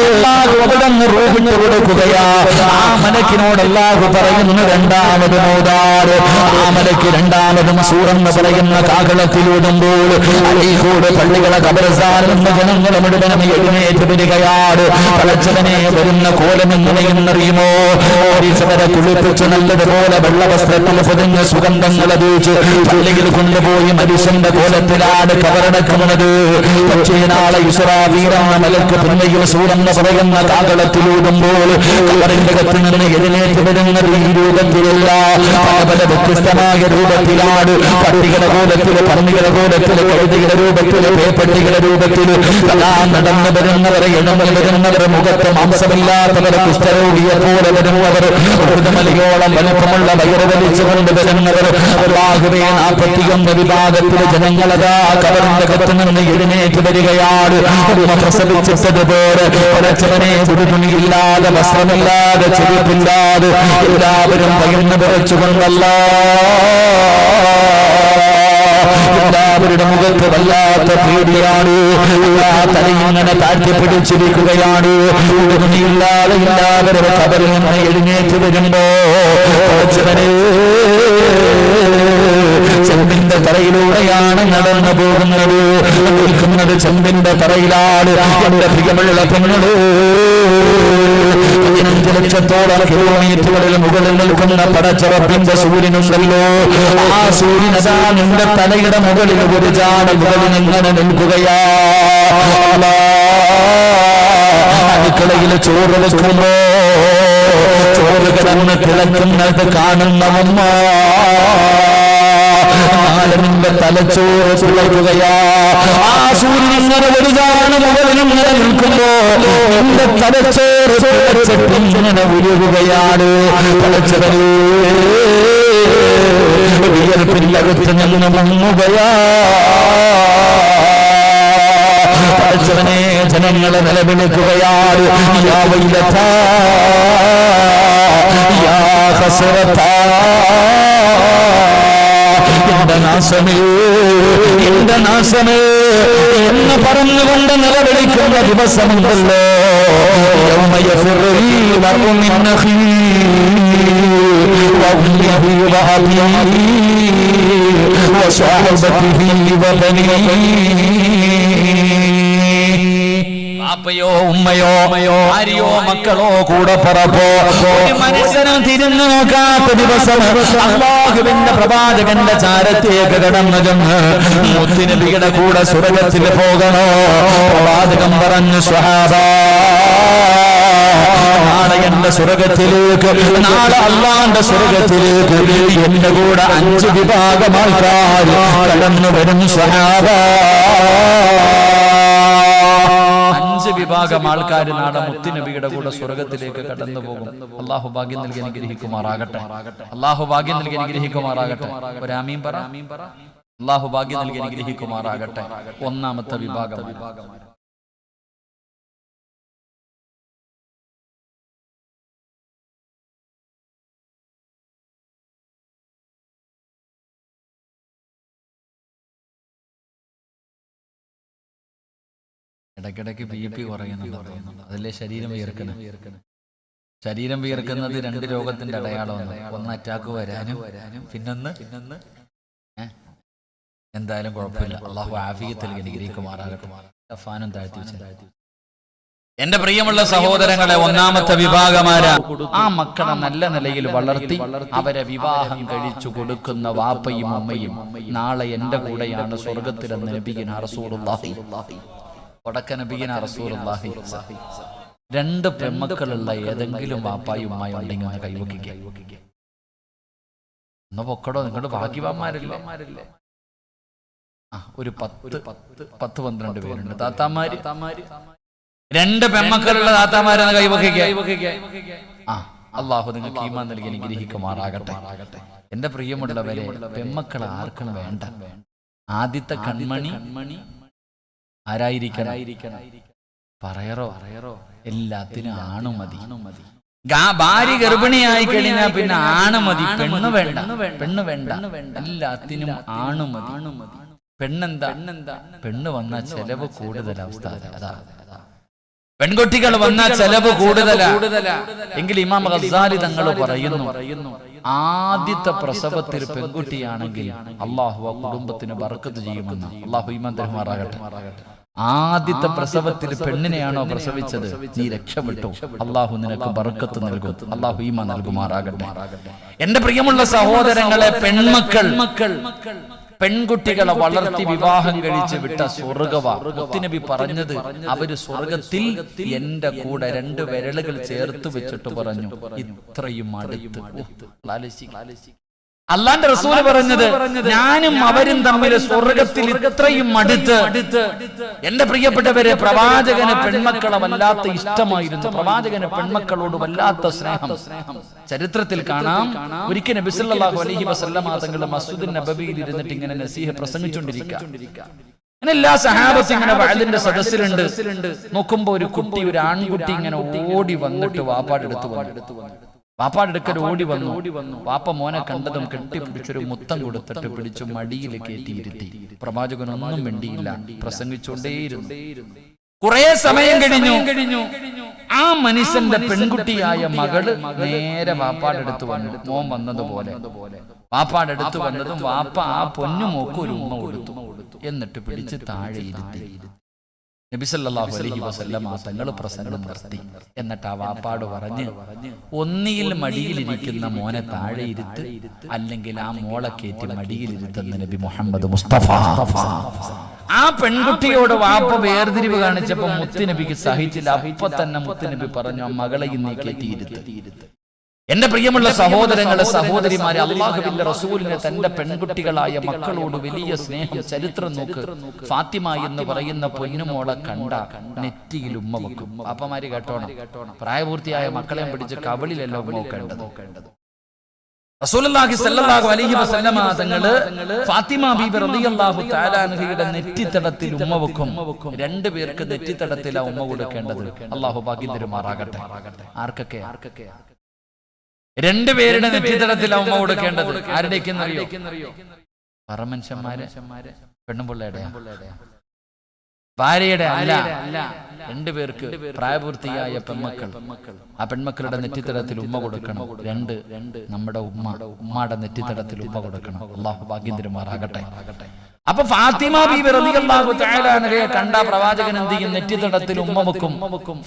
അള്ളാഹു അവിടെ റൂഹിട്ട് കൊടുക്കുകയാ. ആ മലക്കിനോട് അള്ളാഹു പറയുന്നു രണ്ടാമത് മോതാറ് ആ രണ്ടാമതും സൂറെന്ന് പറയുന്ന കാകളത്തിലൂടുമ്പോൾ അഴീക്കോട് പള്ളികളെ കബരസാലെന്ന് ജനങ്ങളെ മുഴുവനും എഴുന്നേറ്റ് വരികയാണ്. പളച്ചവനെ വരുന്ന കോലമെന്ന് നിലയെന്നറിയുമോ? ഓരിച്ചവരെ കുളിപ്പിച്ച് നല്ലതുപോലെ വെള്ളവസ്ത്രത്തിൽ പൊതിഞ്ഞ് സുഗന്ധങ്ങൾ അടിച്ച് പള്ളിയിൽ കൊണ്ടുപോയി മനുഷ്യന്റെ കോലത്തിലാണ് കബറടക്കുന്നത്. പക്ഷേ നാളെ ഇസ്രാവീരാണ് മലക്ക് പിന്നെയും സൂറെന്ന് പറയുന്ന കാകളത്തിലൂടുമ്പോൾ കബറിന്റെ കത്ത് നിന്ന് എഴുന്നേറ്റ് വരുന്ന ഈ രൂപത്തിലല്ല. പല പല വ്യത്യസ്തമായ രൂപത്തിലാണ് പട്ടികളുടെ കോലത്തിൽ പന്നികളുടെ രൂപത്തിൽ കഴുതികളുടെ രൂപത്തിൽ പേപ്പട്ടികളുടെ രൂപത്തിൽ. കലാ നടന്നു വരുന്നവരെ എണ്ണങ്ങൾ വരുന്നവർ മുഖത്ത് മാംസമില്ലാത്തവർ കുഷ്ഠരോഗിയെ പോലെ വരുന്നവർ മൃതമലിയോളം വലുപ്പമുള്ള വയറ് വലിച്ചുകൊണ്ട് വരുന്നവർ അള്ളാഹുവേ നാൽപ്പത്തിയൊന്ന് വിഭാഗത്തിലെ ജനങ്ങളതാ കവറിന്റെ കത്ത് നിന്ന് എഴുന്നേറ്റ് വരികയാണ്. ഉമ്മ പ്രസവിച്ചതുപോലെ പടച്ചവനെ ഒരു തുണിയില്ലാതെ വസ്ത്രമില്ലാതെ ചെരുപ്പില്ലാതെ എല്ലാവരും പകർന്നു വിറച്ചുകൊണ്ടല്ല എല്ലാവരുടെ മുഖത്ത് വല്ലാത്ത പേടിയാണ്. തലയിങ്ങനെ താഴ്ത്തി പിടിച്ചിരിക്കുകയാണ്. ഉടനെയില്ലാതെ ഇല്ലാതെ കബറിൽ നിന്ന് എഴുന്നേറ്റ് വരുമ്പോ ചെമ്പിന്റെ തറയിലൂടെയാണ് നടന്നു പോകുന്നത്. നിൽക്കുന്നത് ചെമ്പിന്റെ തറയിലാണ്. എന്റെ പ്രിയമുള്ള പെങ്ങൾ. പതിനഞ്ച് ലക്ഷത്തോളം കിലോമീറ്ററുകളിൽ മുകളിൽ നിൽക്കുന്ന പടച്ചറപ്പിന്റെ സൂര്യനുണ്ടല്ലോ. ആ സൂര്യനതാ നിന്റെ തലയുടെ മുകളിൽ ഒരു ജാട മുകളിൽ ഇങ്ങനെ നിൽക്കുകയാ. അടുക്കളയിൽ ചോറ് വെക്കുമ്പോ ചോറ് കിടന്ന് കിളക്കുന്നത് കാണുന്നവമ്മ ആലമിന്റെ തലച്ചോറ് തുളയ്ക്കുകയാ. ആ സൂര്യൻ ഇങ്ങനെ വലുതാണ് മുകളിലും ഇങ്ങനെ നിൽക്കുമ്പോ എന്റെ തലച്ചോറ് ഇങ്ങനെ ഉരുകുകയാണ്. തലച്ചവരേ വിയർപ്പില്ലകത്ത് നിന്ന് മുങ്ങുകയാ. പടച്ചവനെ ജനങ്ങളെ നിലവിളിക്കുകയാണ്. യാ വൈലത്താ, യാ ഹസ്രത്താ. എന്റെ നാശമേ എന്റെ നാശമേ എന്ന് പറഞ്ഞുകൊണ്ട് നിലവിളിക്കുന്ന ദിവസമുണ്ടല്ലോ യൗമ യഫിറുൽ മർഉ മിൻ അഖീഹി وأمه وأبيه وصحبته وبنيه അപ്പയോ ഉമ്മയോ അമ്മയോ ആരെയോ മക്കളോ കൂടെ പറപ്പോ ഒരു മനുഷ്യനും തിരിഞ്ഞു നോക്കാത്ത ദിവസം അള്ളാഹുവിന്റെ പ്രവാചകന്റെ ചാരത്തേക്ക് കടന്നു ചെന്ന് മുത്തിനബിയുടെ കൂടെ സുരകത്തിൽ പോകണോ? പ്രവാചകൻ പറഞ്ഞു സ്വഹാബ നാളെ എന്റെ സ്വർഗത്തിലേക്ക് നാളെ അള്ളാന്റെ സ്വർഗത്തിലേക്ക് എന്റെ കൂടെ അഞ്ച് വിഭാഗം ആൾക്കാർ കടന്നു വരും സ്വഹാബ. വിഭാഗം ആൾക്കാർ നാളെ മുത്തുനബിയുടെ കൂടെ സ്വർഗത്തിലേക്ക് കടന്നു പോകും അള്ളാഹു ഭാഗ്യം നൽകി അനുഗ്രഹിക്കുമാറാകട്ടെ. അള്ളാഹു ഭാഗ്യം നൽകി അനുഗ്രഹിക്കുമാറാകട്ടെ. ഒരാമീം പറ. അള്ളാഹു ഭാഗ്യം നൽകി അനുഗ്രഹിക്കുമാറാകട്ടെ. ഒന്നാമത്തെ വിഭാഗം ഇടയ്ക്കിടയ്ക്ക് ബി പി കുറയുന്നുണ്ട്. അതല്ലേ ശരീരം വിയർക്കണം. ശരീരം വിയർക്കുന്നത് രണ്ട് രോഗത്തിന്റെ അടയാളമാണ്. ഒന്ന് അറ്റാക്ക് വരാനും പിന്നൊന്ന് പിന്നൊന്ന് എന്തായാലും കുഴപ്പമില്ല. അള്ളാഹു ആഫിയത്തിൽ അനുഗ്രഹിക്കുമാറാകട്ടെ ഫാനും താഴ്ത്തി വെച്ച് എന്റെ പ്രിയമുള്ള സഹോദരങ്ങളെ ഒന്നാമത്തെ വിഭാഗമാരാ? ആ മക്കളെ നല്ല നിലയിൽ വളർത്തി അവരെ വിവാഹം കഴിച്ചു കൊടുക്കുന്ന വാപ്പയും അമ്മയും നാളെ എന്റെ കൂടെയാണ് സ്വർഗത്തിലെന്ന് നബിഗിന റസൂലുള്ളാഹി. വടക്ക നബിഗിന റസൂലുള്ളാഹി രണ്ട് പെമ്മക്കളുള്ള ഏതെങ്കിലും വാപ്പായുമായി ഉമ്മായും ഉണ്ടെങ്കിൽ ഒന്ന് കൈവക്കിക്കുക ഒന്ന് പൊക്കടോ നിങ്ങളുടെ ഭാഗ്യവാന്മാരല്ലേ? ആ ഒരു പത്ത് പത്ത് പത്ത് പന്ത്രണ്ട് പേരുണ്ട്. താത്താമാര്? താമാര് രണ്ട് പെമ്മക്കളുള്ള താത്താമാരെന്ന് കൈവക്കുക ആ അള്ളാഹു നിങ്ങൾക്ക് ഈമാൻ നൽകി അനുഗ്രഹിക്കുമാറാകട്ടെ. എന്റെ പ്രിയമുള്ളവരെ പെമ്മക്കൾ ആർക്കും വേണ്ട. ആദ്യത്തെ കൺമണി ആരായിരിക്കണം? പറയറോ? പറയറോ? എല്ലാത്തിനും ആണ് മതി. ഗാ- ഭാര്യ ഗർഭിണിയായി കഴിഞ്ഞാൽ പിന്നെ ആണ് മതി. പെണ്ണ് വേണ്ട. പെണ്ണ് വേണ്ട. എല്ലാത്തിനും ആണ് മതി. പെണ്ണെന്താ? പെണ്ണ് വന്ന ചെലവ് കൂടുതൽ അവസ്ഥ അതാ. പെൺകുട്ടികൾ വന്ന ചെലവ് കൂടുതലാ. എങ്കിൽ ഇമാം ഗസാലി തങ്ങൾ പറയുന്നു. ആദ്യത്തെ പ്രസവത്തിൽ പെൺകുട്ടിയാണെങ്കിൽ അള്ളാഹു ആ കുടുംബത്തിന് വറക്കത്ത് ചെയ്യുമെന്ന് അള്ളാഹു ഇമാൻ തരുമാറാകട്ടെ. ആദ്യത്തെ പ്രസവത്തിൽ പെണ്ണിനെയാണോ പ്രസവിച്ചത്? നീ രക്ഷപ്പെട്ടു. അള്ളാഹു നിനക്ക് ബർക്കത്ത് നൽകും. അള്ളാഹു ഈമ നൽകുമാറാകട്ടെ. എന്റെ പ്രിയമുള്ള സഹോദരങ്ങളെ പെൺമക്കൾ. പെൺകുട്ടികളെ വളർത്തി വിവാഹം കഴിച്ച് വിട്ട സ്വർഗവാ. മുത്തുനബി പറഞ്ഞത് അവർ സ്വർഗത്തിൽ എന്റെ കൂടെ രണ്ട് വിരലുകൾ ചേർത്ത് വെച്ചിട്ട് പറഞ്ഞു. ഇത്രയും അടുത്ത്. അള്ളാന്റെ റസൂൽ പറഞ്ഞത് ഞാനും അവരും തമ്മിൽ സ്വർഗത്തിൽ ഇത്രയും അടുത്ത് എന്റെ പ്രിയപ്പെട്ടവരെ പ്രവാചകന് പെൺമക്കളെ വല്ലാത്ത ഇഷ്ടമായിരുന്നു. പ്രവാചകന് പെൺമക്കളോട് വല്ലാത്ത സ്നേഹം. ചരിത്രത്തിൽ കാണാം. ഒരിക്കൽ നബി സല്ലല്ലാഹു അലൈഹി വസല്ലമ നബബിയിൽ മസ്ജിദുൻ നബവിയിൽ ഇരുന്നിട്ട് ഇങ്ങനെ നസീഹ പ്രസംഗിച്ചുകൊണ്ടിരിക്കുക എല്ലാ സഹാബത്തും ഇങ്ങനെ വയലിന്റെ സദസ്സിലുണ്ട്. നോക്കുമ്പോ ഒരു കുട്ടി ഒരു ആൺകുട്ടി ഇങ്ങനെ ഓടി വന്നിട്ട് വാപ്പാടെടുത്ത് വന്നു. വാപ്പാടെ അടുക്കൽ ഓടി വന്നു. ഓടി വന്നു. പാപ്പ മോനെ കണ്ടതും കെട്ടിപ്പിടിച്ചൊരു മുത്തം കൊടുത്തിട്ട് പിടിച്ചു മടിയിൽ കയറ്റിയിരുത്തി പ്രവാചകനൊന്നും മിണ്ടിയില്ല. പ്രസംഗിച്ചുകൊണ്ടേയിരുന്നു കുറെ സമയം കഴിഞ്ഞു. കഴിഞ്ഞു. ആ മനുഷ്യന്റെ പെൺകുട്ടിയായ മകൾ നേരെ വാപ്പാടെ അടുത്ത് വന്നു. മോൻ വന്നതുപോലെ. വാപ്പാടെ അടുത്ത് വന്നതും വാപ്പ ആ പൊന്നു മോക്ക് ഒരു ഉമ്മ കൊടുത്തു. എന്നിട്ട് പിടിച്ച് താഴെ ഇരുത്തി. നബിസല്ലാഹു അലൈഹി വസല്ലമ തങ്ങൾ പ്രസംഗം നിർത്തി എന്നിട്ട് ആ വാപ്പാട് പറഞ്ഞ് ഒന്നിയിൽ മടിയിലിരിക്കുന്ന മോനെ താഴെ ഇരുത്ത് അല്ലെങ്കിൽ ആ മോളെ കയറ്റി മടിയിലിരുത്തുന്ന നബി മുഹമ്മദ് മുസ്തഫ. ആ പെൺകുട്ടിയോട് വാപ്പ വേർതിരിവ് കാണിച്ചപ്പോ മുത്തുനബിക്ക് സഹിച്ചില്ല. അപ്പൊ തന്നെ മുത്തുനബി പറഞ്ഞു ആ മകളെ ഇന്നീ കയറ്റിയിരുത്ത്. എന്റെ പ്രിയമുള്ള സഹോദരങ്ങളെ സഹോദരിമാരെ അള്ളാഹുവിന്റെ റസൂലിനെ തന്റെ പെൺകുട്ടികളായ മക്കളോട് വലിയ സ്നേഹം ചരിത്രം നോക്ക്. ഫാത്തിമ എന്ന് പറയുന്ന പൊന്നുമോളെ കണ്ട നെറ്റിയിൽ ഉമ്മ വെക്കും. അപ്പമാര് കേട്ടോണം. പ്രായപൂർത്തിയായ മക്കളെയും പിടിച്ച് കവളിലല്ലോ നോക്കേണ്ടത് റസൂലുള്ളാഹി സല്ലല്ലാഹു അലൈഹി വസല്ലമ തങ്ങൾ ഫാത്തിമ ബീബി റളിയല്ലാഹു തആല അൻഹയുടെ നെറ്റിത്തടത്തിൽ ഉമ്മ വെക്കും. രണ്ടു പേർക്ക് നെറ്റിത്തടത്തിലാ ഉമ്മ കൊടുക്കേണ്ടത്. അള്ളാഹു ഭാഗ്യം തരുമാറാകട്ടെ ആർക്കൊക്കെ? ആർക്കൊക്കെ? രണ്ടുപേരുടെ നെറ്റിത്തടത്തിൽ അമ്മ കൊടുക്കേണ്ടത്. ആരുടെക്കെന്നറിയോ പറമനുഷ്യന്മാരെ പെണ്ണുപിള്ളയുടെ ഭാര്യയുടെ അല്ല. രണ്ടുപേർക്ക് പ്രായപൂർത്തിയായ പെൺമക്കൾ. ആ പെൺമക്കളുടെ നെറ്റിത്തടത്തിൽ ഉമ്മ കൊടുക്കണം. രണ്ട് രണ്ട് നമ്മുടെ ഉമ്മ. ഉമ്മയുടെ നെറ്റിത്തടത്തിൽ ഉമ്മ കൊടുക്കണം. അള്ളാഹു ഭാഗ്യം തരുമാറാകട്ടെ. അപ്പൊ ഫാത്തിമ ബീബി റളിയല്ലാഹു തആല അൻഹയെ കണ്ട പ്രവാചകൻ എന്ത് ചെയ്യും? നെറ്റിത്തടത്തിൽ ഉമ്മമുക്കും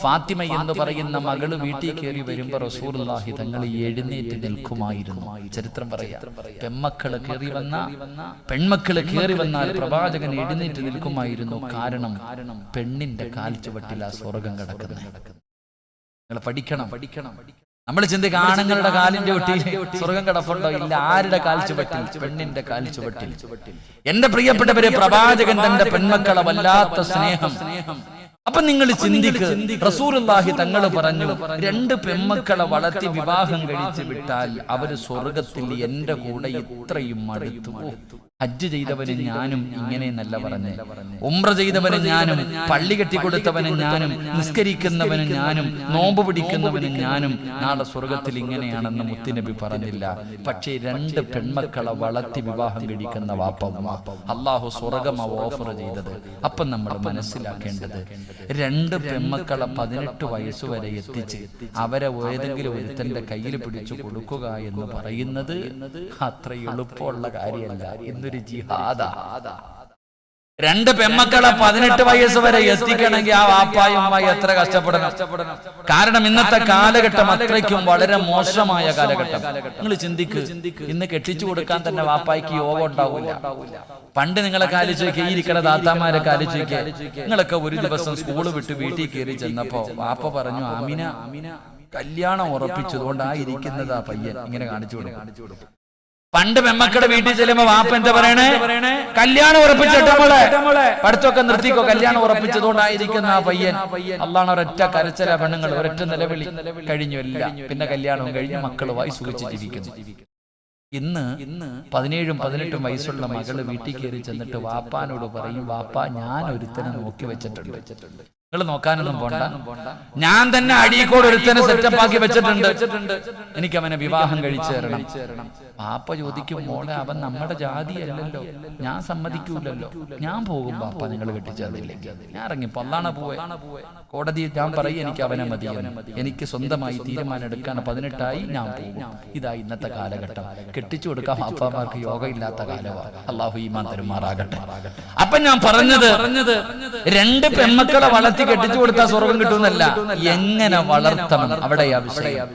ഫാത്തിമ എന്ന് പറയുന്ന മകൾ വീട്ടിൽ കയറി വരുമ്പോൾ റസൂലുള്ളാഹി തങ്ങൾ എഴുന്നേറ്റ് നിൽക്കുമായിരുന്നു. ചരിത്രം പറയാ. പെൺമക്കൾ കയറി വന്ന പെൺമക്കൾ കയറി വന്നാൽ പ്രവാചകൻ എഴുന്നേറ്റ് നിൽക്കുമായിരുന്നു. കാരണം പെണ്ണിന്റെ കാൽ ചുവട്ടിൽ ആ സ്വർഗം കിടക്കുന്നത്. നിങ്ങൾ പഠിക്കണം. പഠിക്കണം. നമ്മൾ ചിന്തിക്കുക ആണുങ്ങളുടെ കാലിന്റെ വെട്ടി സ്വർഗം കിടപ്പുണ്ടോ? ഇല്ല ആരുടെ കാൽ ചുവട്ടിൽ? പെണ്ണിന്റെ കാൽ ചുവട്ടിൽ. എന്റെ പ്രിയപ്പെട്ടവരെ പ്രവാചകൻ തന്റെ പെൺമക്കളെ വല്ലാത്ത സ്നേഹം. അപ്പൊ നിങ്ങൾ ചിന്തിക്ക്. റസൂലുള്ളാഹി തങ്ങൾ പറഞ്ഞു രണ്ട് പെമ്മക്കളെ വളർത്തി വിവാഹം കഴിച്ചു വിട്ടാൽ അവർ സ്വർഗത്തിൽ എന്റെ കൂടെ ഇത്രയും മടുത്തു. ഹജ്ജ് ചെയ്തവന് ഞാനും ഇങ്ങനെ നല്ല പറഞ്ഞു. ഉമ്ര ചെയ്തവന് ഞാനും പള്ളി കെട്ടിക്കൊടുത്തവന് ഞാനും നിസ്കരിക്കുന്നവന് ഞാനും നോമ്പ് പിടിക്കുന്നവന് ഞാനും നാളെ സ്വർഗത്തിൽ ഇങ്ങനെയാണെന്ന് മുത്തുനബി പറഞ്ഞില്ല. പക്ഷേ രണ്ട് പെൺമക്കളെ വളർത്തി വിവാഹം കഴിക്കുന്ന വാപ്പ അള്ളാഹു സ്വർഗം ഓഫർ ചെയ്തത്. അപ്പം നമ്മൾ മനസ്സിലാക്കേണ്ടത് രണ്ട് പെമ്മക്കളെ പതിനെട്ട് വയസ്സ് വരെ എത്തിച്ച് അവരെ ഏതെങ്കിലും ഒരുത്തന്റെ കയ്യിൽ പിടിച്ചു കൊടുക്കുക എന്ന് പറയുന്നത് അത്ര എളുപ്പമുള്ള കാര്യമല്ല. എന്നൊരു ജിഹാദാ. രണ്ട് പെമ്മക്കളെ പതിനെട്ട് വയസ്സ് വരെ എത്തിക്കണമെങ്കിൽ ആ വാപ്പായും എത്ര കഷ്ടപ്പെടണം? കാരണം ഇന്നത്തെ കാലഘട്ടം അത്രയ്ക്കും വളരെ മോശമായ കാലഘട്ടം. നിങ്ങൾ ചിന്തിക്ക് ഇന്ന് കെട്ടിച്ചു കൊടുക്കാൻ തന്നെ വാപ്പായ്ക്ക് യോഗ ഉണ്ടാവില്ല. പണ്ട് നിങ്ങളെ കാലിച്ച് നോക്കി ഈ ഇരിക്കണ താത്താമാരെ കാലിച്ച് നോക്കി നിങ്ങളൊക്കെ ഒരു ദിവസം സ്കൂൾ വിട്ട് വീട്ടിൽ കയറി ചെന്നപ്പോ വാപ്പ പറഞ്ഞു ആമിന അമിന കല്യാണം ഉറപ്പിച്ചതുകൊണ്ട് ആ ഇരിക്കുന്നതാ പയ്യൻ. ഇങ്ങനെ കാണിച്ചു കൊടുക്കും. പണ്ട് മെമ്മക്കടെ വീട്ടിൽ ചെല്ലുമ്പോ വാപ്പ എന്താ പറയണേ? കല്യാണം ഉറപ്പിച്ചിട്ട് മോളെ പഠിത്തമൊക്കെ നിർത്തിക്കോ? കല്യാണം ഉറപ്പിച്ചതുകൊണ്ടായിരിക്കുന്ന ആ പയ്യൻ. അള്ളാണ് ഒരൊറ്റ കരച്ചല പെണ്ണുങ്ങൾ ഒരൊറ്റ നിലവിളി കഴിഞ്ഞു എല്ലാം പിന്നെ കല്യാണവും കഴിഞ്ഞ് മക്കളുമായി സുഖിച്ച് ജീവിക്കുന്നു ഇന്ന് ഇന്ന് പതിനേഴും പതിനെട്ടും വയസ്സുള്ള മകൾ വീട്ടിൽ കയറി ചെന്നിട്ട് വാപ്പാനോട് പറയും വാപ്പ ഞാൻ ഒരുത്തനെ നോക്കി വെച്ചിട്ടുണ്ട്. വെച്ചിട്ടുണ്ട്. നിങ്ങൾ നോക്കാനൊന്നും പോണ്ട. ഞാൻ തന്നെ അടിയക്കോട് ഒരുത്തനെ സെറ്റപ്പ് ആക്കി വെച്ചിട്ടുണ്ട്. എനിക്ക് അവനെ വിവാഹം കഴിച്ചു തരണം. പാപ്പ ചോദിക്കും മോളെ അവൻ നമ്മുടെ ജാതി അല്ലല്ലോ ഞാൻ സമ്മതിക്കൂലല്ലോ. ഞാൻ പോകും പാപ്പ നിങ്ങൾ കെട്ടിച്ചേർന്നില്ലെങ്കിൽ ഞാൻ ഇറങ്ങി പൊന്നാണ പോവേ. കോടതി ഞാൻ പറയും എനിക്ക് അവനെ മതി എനിക്ക് സ്വന്തമായി തീരുമാനം എടുക്കാൻ പതിനെട്ടായി ഞാൻ പോകും. ഇതാ ഇന്നത്തെ കാലഘട്ടം. കെട്ടിച്ചു കൊടുക്കാൻ പാപ്പമാർക്ക് യോഗ ഇല്ലാത്ത കാലമാണ് അള്ളാഹു ഈമാൻ തരുമാറാകട്ടെ. അപ്പൊ ഞാൻ പറഞ്ഞത് പറഞ്ഞത് രണ്ട് പെമ്മക്കളെ വളർത്തി കെട്ടിച്ചു കൊടുത്താൽ സ്വർഗം കിട്ടുമെന്നല്ല. എങ്ങനെ വളർത്തണം അവിടെയാ വിഷയം.